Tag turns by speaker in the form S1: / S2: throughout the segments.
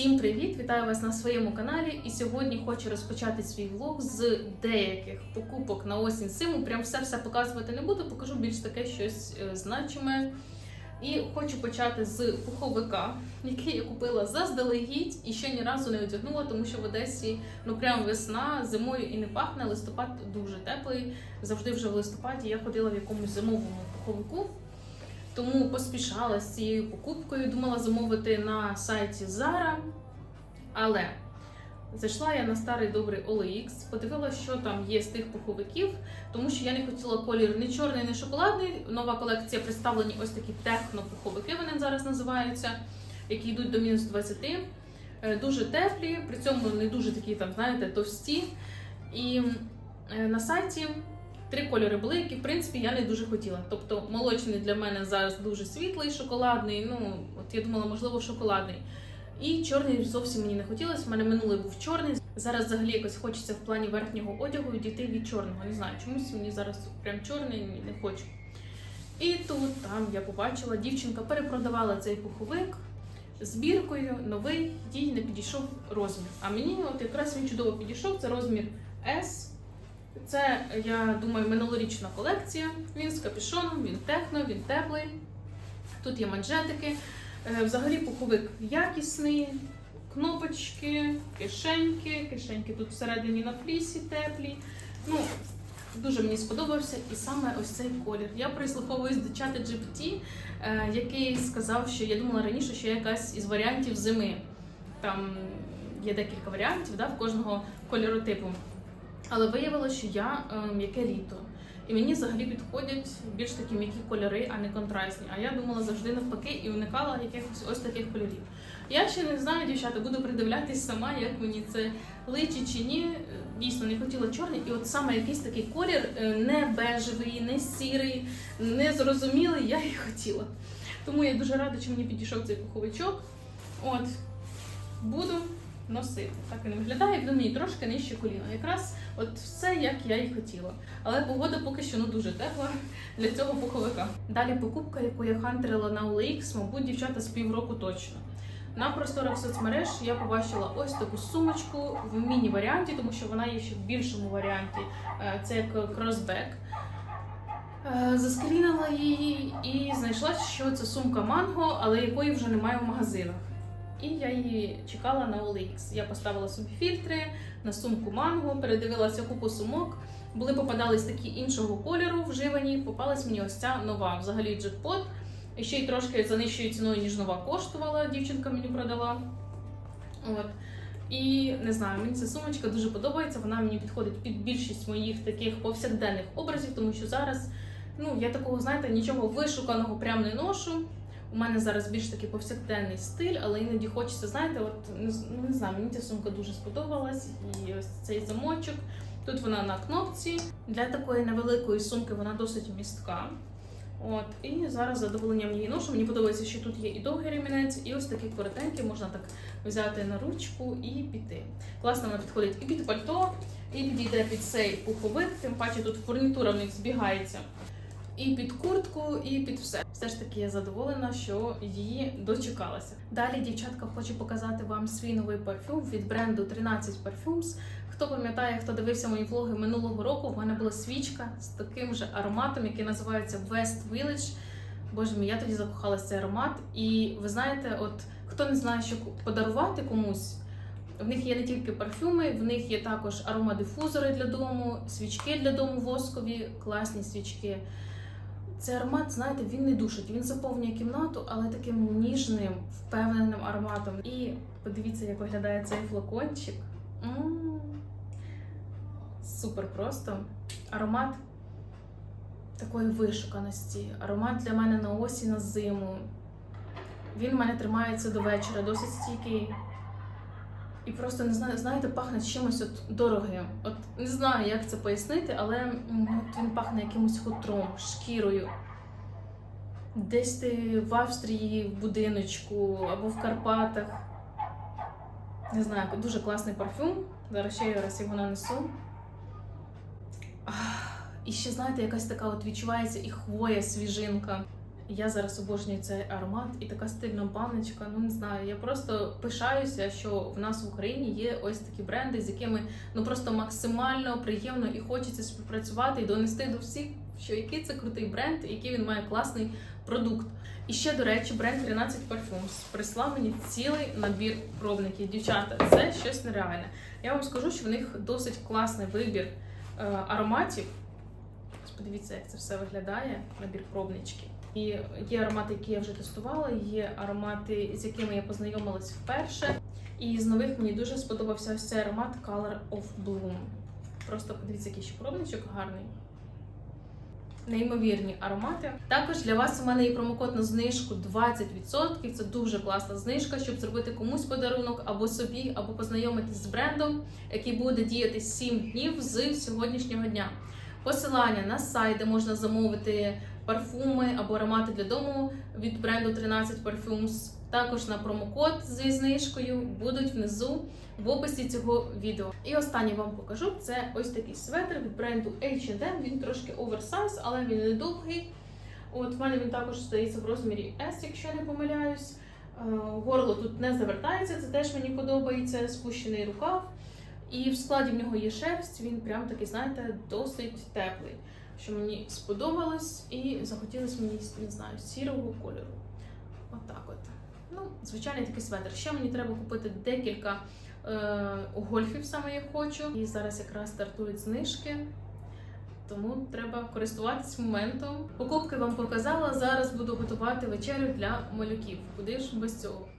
S1: Всім привіт! Вітаю вас на своєму каналі. І сьогодні хочу розпочати свій влог з деяких покупок на осінь зиму. Прям все все показувати не буду, покажу більш таке щось е, значиме. І хочу почати з пуховика, який я купила заздалегідь і ще ні разу не одягнула, тому що в Одесі ну прям весна, зимою і не пахне. Листопад дуже теплий. Завжди вже в листопаді я ходила в якомусь зимовому пуховику. Тому поспішала з цією покупкою, думала замовити на сайті Zara. Але зайшла я на старий добрий OLX, подивилася, що там є з тих пуховиків, тому що я не хотіла колір не чорний, не шоколадний. Нова колекція представлені ось такі техно-пуховики, вони зараз називаються, які йдуть до мінус 20. Е, Дуже теплі, при цьому не дуже такі, там, знаєте, товсті. І е, на сайті Три кольори були, які в принципі я не дуже хотіла. Тобто молочний для мене зараз дуже світлий, шоколадний. Ну от я думала, можливо, шоколадний. І чорний зовсім мені не хотілося. У мене минулий був чорний. Зараз взагалі якось хочеться в плані верхнього одягу відійти від чорного. Не знаю, чомусь мені зараз прям чорний не хочу. І тут там я побачила, дівчинка перепродавала цей пуховик збіркою, новий, їй не підійшов розмір. А мені от якраз він чудово підійшов. Це розмір S. Це, я думаю, минулорічна колекція. Він з капюшоном, він техно, він теплий. Тут є манжетики. Е, Взагалі пуховик якісний, кнопочки, кишеньки. Кишеньки тут всередині на флісі теплі. Ну, дуже мені сподобався. І саме ось цей колір. Я прислуховуюсь до чата GPT, е, який сказав, що я думала раніше, що якась із варіантів зими. Там є декілька варіантів да, в кожного кольоротипу. Але виявилося, що я е, м'яке літо. І мені взагалі підходять більш такі м'які кольори, а не контрастні. А я думала завжди навпаки і уникала якихось ось таких кольорів. Я ще не знаю, дівчата, буду придивлятись сама, як мені це личить чи ні. Дійсно, не хотіла чорний. І от саме якийсь такий колір, е, не бежевий, не сірий, не зрозумілий, я і хотіла. Тому я дуже рада, що мені підійшов цей пуховичок. От, буду носити. Так він виглядає, він мені трошки нижче коліна. Якраз от все, як я і хотіла. Але погода поки що ну дуже тепла для цього пуховика. Далі покупка, яку я хантерила на OLX, мабуть, дівчата з півроку точно. На просторах соцмереж я побачила ось таку сумочку в міні-варіанті, тому що вона є ще в більшому варіанті. Е, Це як кросбек. Е, Заскрінила її і знайшла, що це сумка Манго, але якої вже немає в магазинах. І я її чекала на OLX. Я поставила собі фільтри на сумку Манго, передивилася купу сумок. Були попадались такі іншого кольору вживані. Попалась мені ось ця нова, взагалі джекпот. І ще й трошки за нижчою ціною, ніж нова коштувала. Дівчинка мені продала. От. І не знаю, мені ця сумочка дуже подобається. Вона мені підходить під більшість моїх таких повсякденних образів, тому що зараз, ну я такого, знаєте, нічого вишуканого прям не ношу. У мене зараз більш такий повсякденний стиль, але іноді хочеться, знаєте, от ну, не знаю, мені ця сумка дуже сподобалась. І ось цей замочок. Тут вона на кнопці. Для такої невеликої сумки вона досить містка. От, і зараз задоволенням її ношу. Мені подобається, що тут є і довгий ремінець, і ось такі коротенькі, можна так взяти на ручку і піти. Класно вона підходить і під пальто, і підійде під цей пуховик, тим паче тут фурнітура в них збігається. І під куртку, і під все. Все ж таки я задоволена, що її дочекалася. Далі, дівчатка, хочу показати вам свій новий парфюм від бренду 13 Parfums. Хто пам'ятає, хто дивився мої влоги минулого року, в мене була свічка з таким же ароматом, який називається West Village. Боже мій, я тоді закохалася цей аромат. І ви знаєте, от хто не знає, що подарувати комусь. В них є не тільки парфюми, в них є також аромадифузори для дому, свічки для дому воскові, класні свічки. Цей аромат, знаєте, він не душить, він заповнює кімнату, але таким ніжним, впевненим ароматом. І подивіться, як виглядає цей флакончик. М. Супер просто. Аромат такої вишуканості. Аромат для мене на осінь, на зиму. Він в мене тримається до вечора, досить стійкий. І просто не знаю, знаєте, пахне чимось от дорогим. От не знаю, як це пояснити, але от він пахне якимось хутром, шкірою. Десь ти в Австрії в будиночку або в Карпатах. Не знаю, дуже класний парфюм. Зараз ще раз його нанесу. І ще, знаєте, якась така от відчувається і хвоя, свіжинка. Я зараз обожнюю цей аромат і така стильна баночка. Ну не знаю. Я просто пишаюся, що в нас в Україні є ось такі бренди, з якими ну просто максимально приємно і хочеться співпрацювати і донести до всіх, що який це крутий бренд, який він має класний продукт. І ще, до речі, бренд 13 Parfums прислав мені цілий набір пробників. Дівчата, це щось нереальне. Я вам скажу, що в них досить класний вибір е, ароматів. Подивіться, як це все виглядає, набір пробнички. І є аромати, які я вже тестувала, є аромати, з якими я познайомилась вперше. І з нових мені дуже сподобався ось цей аромат Color of Bloom. Просто подивіться, який ще пробничок гарний. Неймовірні аромати. Також для вас у мене є промокод на знижку 20%. Це дуже класна знижка, щоб зробити комусь подарунок або собі, або познайомитись з брендом, який буде діяти 7 днів з сьогоднішнього дня. Посилання на сайт, де можна замовити парфуми або аромати для дому від бренду 13 Parfums. Також на промокод зі знижкою будуть внизу в описі цього відео. І останнє вам покажу це ось такий светр від бренду H&M. Він трошки оверсайз, але він не довгий. От в мене він також здається в розмірі S, якщо я не помиляюсь. Е, Горло тут не завертається, це теж мені подобається. Спущений рукав. І в складі в нього є шерсть, він прям такий, знаєте, досить теплий. Що мені сподобалось, і захотілося мені, не знаю, сірого кольору. Отак от. Ну, звичайний такий светр. Ще мені треба купити декілька е, гольфів, саме я хочу. І зараз якраз стартують знижки. Тому треба користуватись моментом. Покупки вам показала. Зараз буду готувати вечерю для малюків. Куди ж без цього?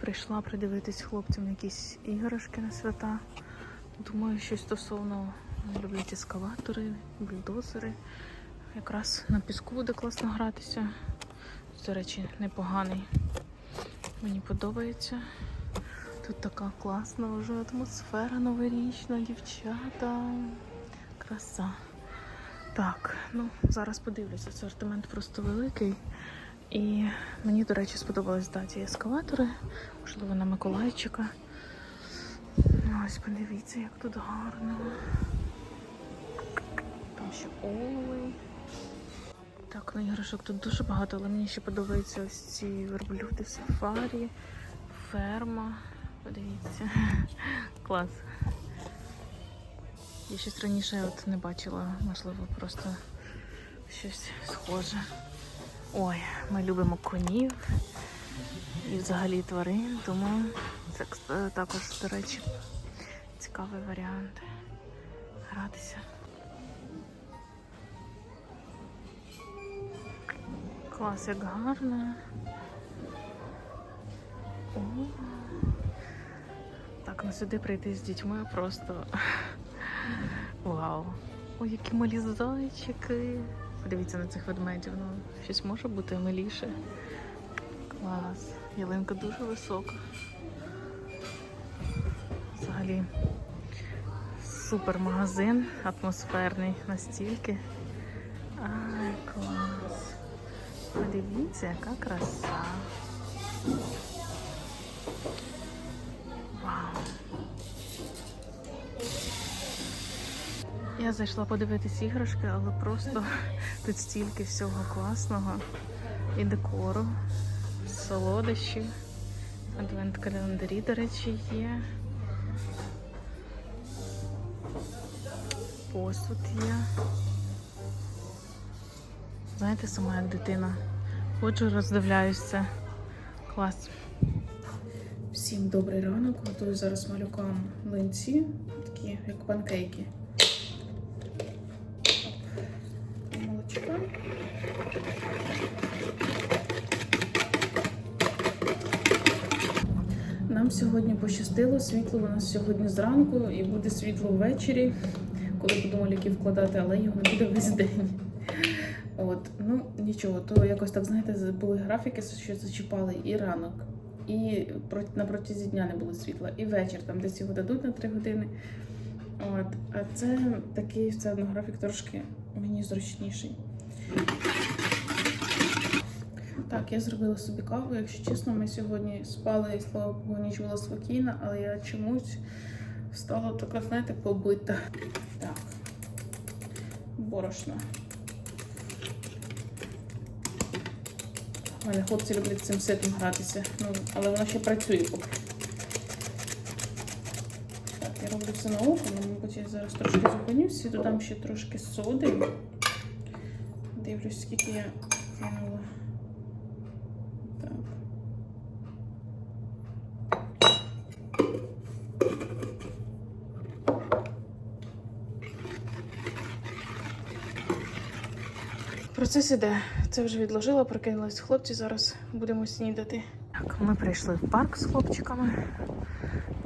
S2: Прийшла придивитись хлопцям якісь іграшки на свята. Думаю, щось стосовно люблять ескалатори, бульдозери. Якраз на піску буде класно гратися. До речі, непоганий. Мені подобається. Тут така класна вже атмосфера новорічна, дівчата. Краса. Так, ну зараз подивлюся. Асортимент просто великий. І мені, до речі, сподобались да, ці ескалатори, можливо, на Миколайчика. Ось подивіться, як тут гарно. Там ще олей. Так, ну іграшок тут дуже багато, але мені ще подобаються ось ці верблюди сафарі, ферма. Подивіться. Клас. Я щось раніше от не бачила, можливо, просто щось схоже. Ой, ми любимо конів і взагалі тварин, тому це також, до речі, цікавий варіант гратися. Клас, як гарно. О. Так, ну сюди прийти з дітьми просто вау. Ой, які малі зайчики. Подивіться на цих ведмедів. Ну, щось може бути миліше. Клас. Ялинка дуже висока. Взагалі супер магазин, атмосферний настільки. Ай, клас. Подивіться, яка краса. Я зайшла подивитись іграшки, але просто тут стільки всього класного. І декору, солодощі, адвент-календарі, до речі, є. Посуд є. Знаєте, сама як дитина. Ходжу, роздивляюся. Клас.
S1: Всім добрий ранок. Готую зараз малюкам млинці, такі як панкейки. Сьогодні пощастило, світло у нас сьогодні зранку і буде світло ввечері, коли будемо ліки вкладати, але його не буде весь день. От, ну нічого, то якось так, знаєте, були графіки, що зачіпали і ранок, і на протязі дня не було світла, і вечір там десь його дадуть на 3 години. От, а це такий все одно графік трошки мені зручніший. Так, я зробила собі каву. Якщо чесно, ми сьогодні спали, і слава Богу, ніч була спокійна, але я чомусь стала така, знаєте, побита. Так, борошна. У мене хлопці люблять цим ситом гратися, ну, але воно ще працює поки. Так, я роблю все на око, але, мабуть, я зараз трошки зупинюся, додам ще трошки соди. Дивлюсь, скільки я кинула. Так. Процес іде. Це вже відложила, прокинулись хлопці. Зараз будемо снідати. Так, ми прийшли в парк з хлопчиками.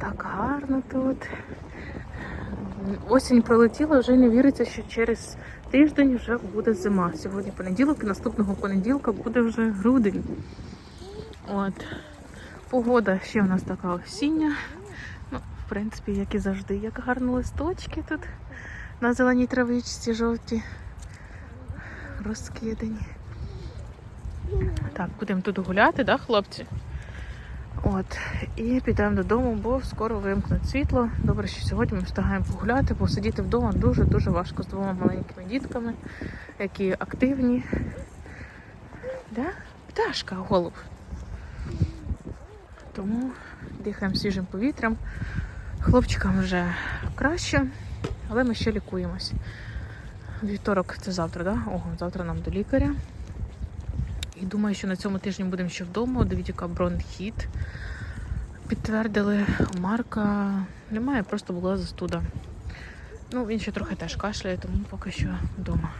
S1: Так гарно тут. Осінь пролетіла, вже не віриться, що через тиждень вже буде зима. Сьогодні понеділок, і наступного понеділка буде вже грудень. От. Погода ще в нас така осіння. Ну, в принципі, як і завжди, як гарно листочки тут на зеленій травичці жовті розкидані. Так, будемо тут гуляти, да, хлопці? От, і підемо додому, бо скоро вимкнуть світло. Добре, що сьогодні ми встигаємо погуляти, бо сидіти вдома дуже-дуже важко з двома маленькими дітками, які активні. Да? Пташка, голуб. Тому дихаємо свіжим повітрям. Хлопчикам вже краще, але ми ще лікуємось. Вівторок це завтра, да? Ого, завтра нам до лікаря. І думаю, що на цьому тижні будемо ще вдома. Дивіться, яка бронхіт. Підтвердили, Марка немає, просто була застуда. Ну, він ще трохи теж кашляє, тому поки що вдома.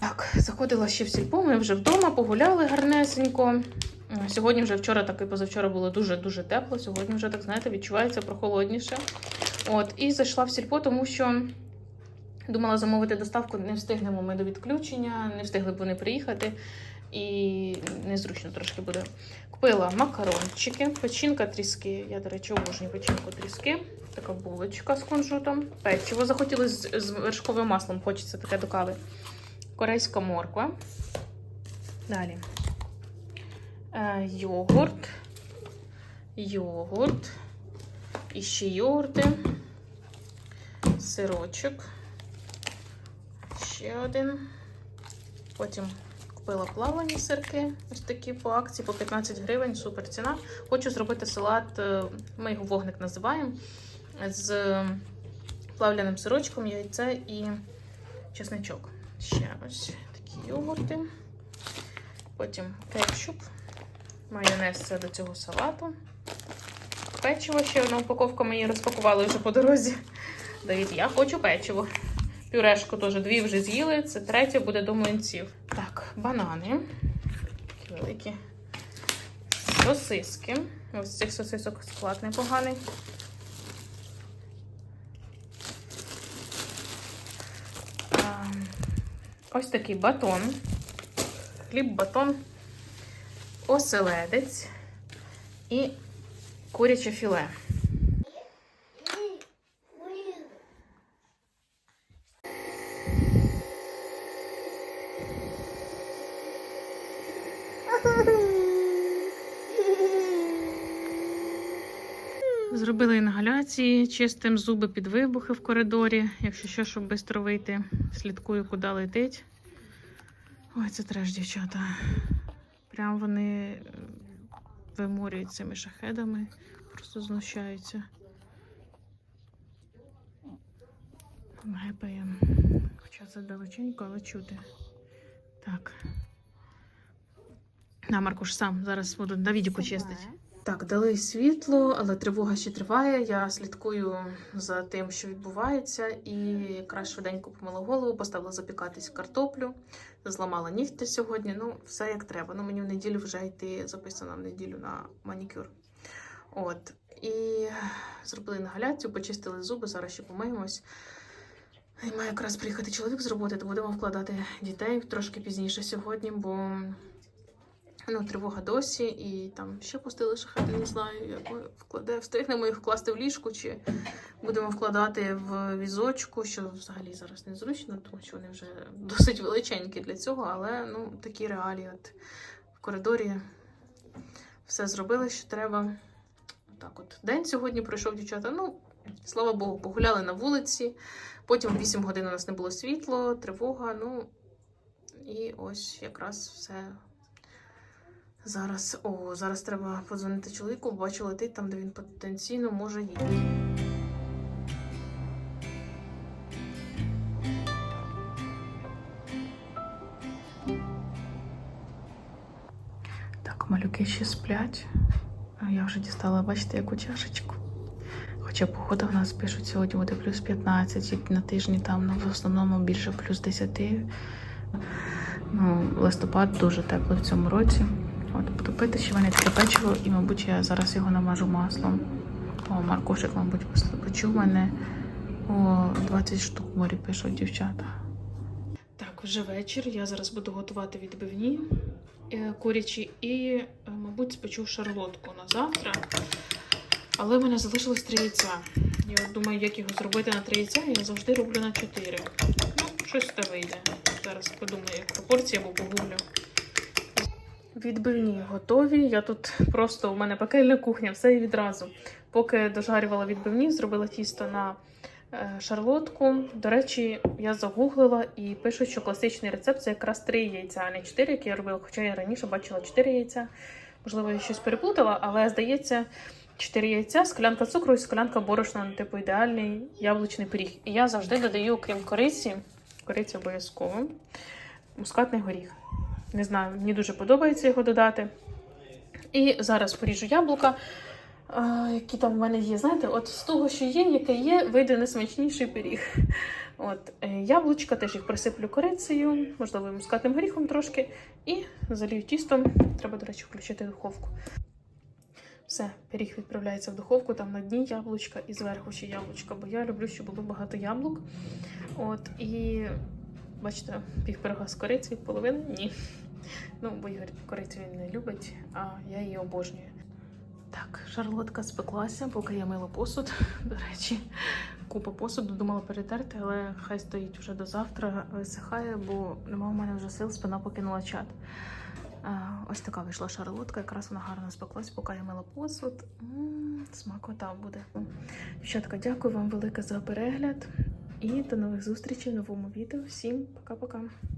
S1: Так, заходила ще в сільпо, ми вже вдома, погуляли гарнесенько. Е, Сьогодні вже вчора, так і позавчора було дуже-дуже тепло. Сьогодні вже, так знаєте, відчувається прохолодніше. От, і зайшла в сільпо, тому що думала замовити доставку, не встигнемо ми до відключення, не встигли б вони приїхати. І незручно трошки буде. Купила макарончики, печінка тріски. Я, до речі, обожнюю печінку тріски. Така булочка з кунжутом. Печиво захотіли з, з вершковим маслом, хочеться таке до кави. Корейська морква. Далі. Е, йогурт. Йогурт. І ще йогурти. Сирочок. Ще один. Потім купила плавлені сирки. Ось такі по акції, по 15 гривень, супер ціна. Хочу зробити салат, е, ми його вогник називаємо, з плавляним сирочком, яйце і чесничок. Ще ось такі йогурти. Потім кетчуп, майонез це до цього салату. Печиво ще одна упаковка її розпакували вже по дорозі. Давід, я хочу печиво. Пюрешку теж дві вже з'їли, це третє буде до млинців. Так, банани. Такі великі. Сосиски. Ось цих сосисок склад непоганий. Ось такий батон. Хліб, батон, оселедець і куряче філе. Зробили інгаляції, чистим зуби під вибухи в коридорі. Якщо що, щоб швидко вийти, слідкую, куди летить. Ой, це треш, дівчата. Прям вони е, виморюють цими шахедами, просто знущаються. Гепає. Хоча це далеченько, але чути. Так. На, Маркуш, сам зараз буду на відіку чистить. Так, дали світло, але тривога ще триває. Я слідкую за тим, що відбувається, і якраз швиденько помила голову, поставила запікатись картоплю, зламала нігті сьогодні. Ну, все як треба. Ну, мені в неділю вже йти записано в неділю на манікюр. От. І зробили інгаляцію, почистили зуби, зараз ще помиємось. І має якраз приїхати чоловік з роботи, то будемо вкладати дітей трошки пізніше сьогодні, бо ну, тривога досі, і там ще пустили шахети, не знаю, як вкладе, встигнемо їх вкласти в ліжку, чи будемо вкладати в візочку, що взагалі зараз незручно, тому що вони вже досить величенькі для цього, але ну, такі реалії. От в коридорі все зробили, що треба. Так от день сьогодні пройшов дівчата. Ну, Слава Богу, погуляли на вулиці. Потім 8 годин у нас не було світло, тривога. Ну і ось якраз все. Зараз, о, зараз треба подзвонити чоловіку, бачу, летить там, де він потенційно може їхати.
S2: Так, малюки ще сплять. Я вже дістала, бачите, яку чашечку. Хоча погода в нас пишуть, сьогодні буде плюс 15, на тижні там ну, в основному більше плюс 10. Ну, листопад дуже теплий в цьому році. От, буду ще мене таке печиво, і, мабуть, я зараз його намажу маслом. О, Маркошик, мабуть, почув мене. О, 20 штук морі пишуть дівчата. Так, вже вечір. Я зараз буду готувати відбивні е, курячі і, е, мабуть, спечу шарлотку на завтра. Але в мене залишилось три яйця. Я думаю, як його зробити на три яйця, я завжди роблю на чотири. Ну, щось те вийде. Зараз подумаю, як пропорції або погуглю. Відбивні готові. Я тут просто у мене пекельна кухня, все відразу. Поки дожарювала відбивні, зробила тісто на е, шарлотку. До речі, я загуглила і пишуть, що класичний рецепт це якраз три яйця, а не чотири, як я робила. Хоча я раніше бачила чотири яйця. Можливо, я щось переплутала, але здається, чотири яйця, склянка цукру і склянка борошна, ну, типу ідеальний яблучний пиріг. І я завжди додаю, крім кориці, кориці обов'язково, мускатний горіх. Не знаю, мені дуже подобається його додати. І зараз поріжу яблука, які там в мене є. Знаєте, от з того, що є, яке є, вийде найсмачніший пиріг. От, е, яблучка теж їх присиплю корицею, можливо, мускатним горіхом трошки, і залію тістом. Треба, до речі, включити духовку. Все, пиріг відправляється в духовку, там на дні яблучка і зверху ще яблучка, бо я люблю, щоб було багато яблук. От, і бачите, пів пирога з корицею, половина ні. Ну, бо Ігор корицю він не любить, а я її обожнюю. Так, шарлотка спеклася, поки я мила посуд. До речі, купа посуду думала перетерти, але хай стоїть вже до завтра, висихає, бо нема в мене вже сил, спина покинула чат. Ось така вийшла шарлотка, якраз вона гарно спеклась, поки я мила посуд. М, Смакота буде. Дівчатка, дякую вам велике за перегляд і до нових зустрічей в новому відео. Всім пока-пока.